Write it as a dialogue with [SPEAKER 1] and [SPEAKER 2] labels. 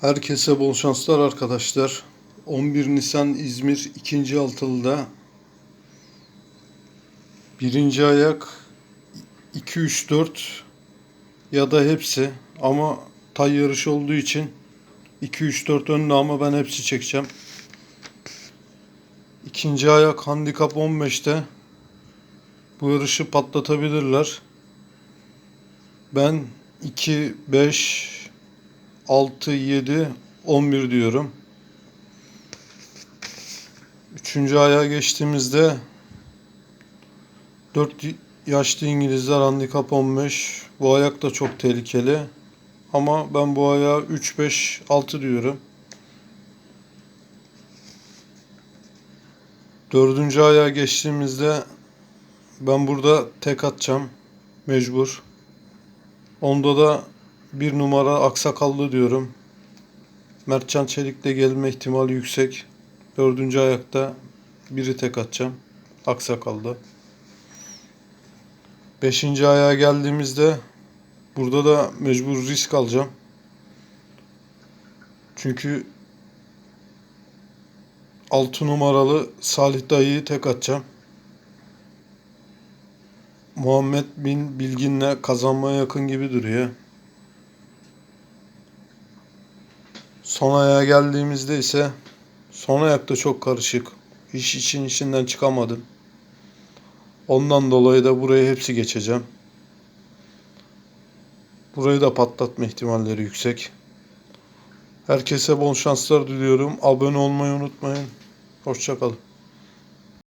[SPEAKER 1] Herkese bol şanslar arkadaşlar. 11 Nisan İzmir 2. Altılı'da birinci ayak 2 3 4 ya da hepsi ama tay yarışı olduğu için 2 3 4 önlü ama ben hepsi çekeceğim. İkinci ayak handikap 15'te bu yarışı patlatabilirler. Ben 2 5 6, 7, 11 diyorum. Üçüncü ayağa geçtiğimizde 4 yaşlı İngilizler handikap 15. Bu ayak da çok tehlikeli. Ama ben bu ayağa 3, 5, 6 diyorum. Dördüncü ayağa geçtiğimizde ben burada tek atacağım. Mecbur. Onda da bir numara aksakallı diyorum. Mertcan Çelik'le gelme ihtimali yüksek. Dördüncü ayakta biri tek atacağım. Aksakallı. Beşinci ayağa geldiğimizde burada da mecbur risk alacağım. Çünkü 6 numaralı Salih Dayı'yı tek atacağım. Muhammed Bin Bilgin'le kazanmaya yakın gibi duruyor. Son ayağa geldiğimizde ise son ayakta çok karışık. İş için içinden çıkamadım. Ondan dolayı da burayı hepsi geçeceğim. Burayı da patlatma ihtimalleri yüksek. Herkese bol şanslar diliyorum. Abone olmayı unutmayın. Hoşçakalın.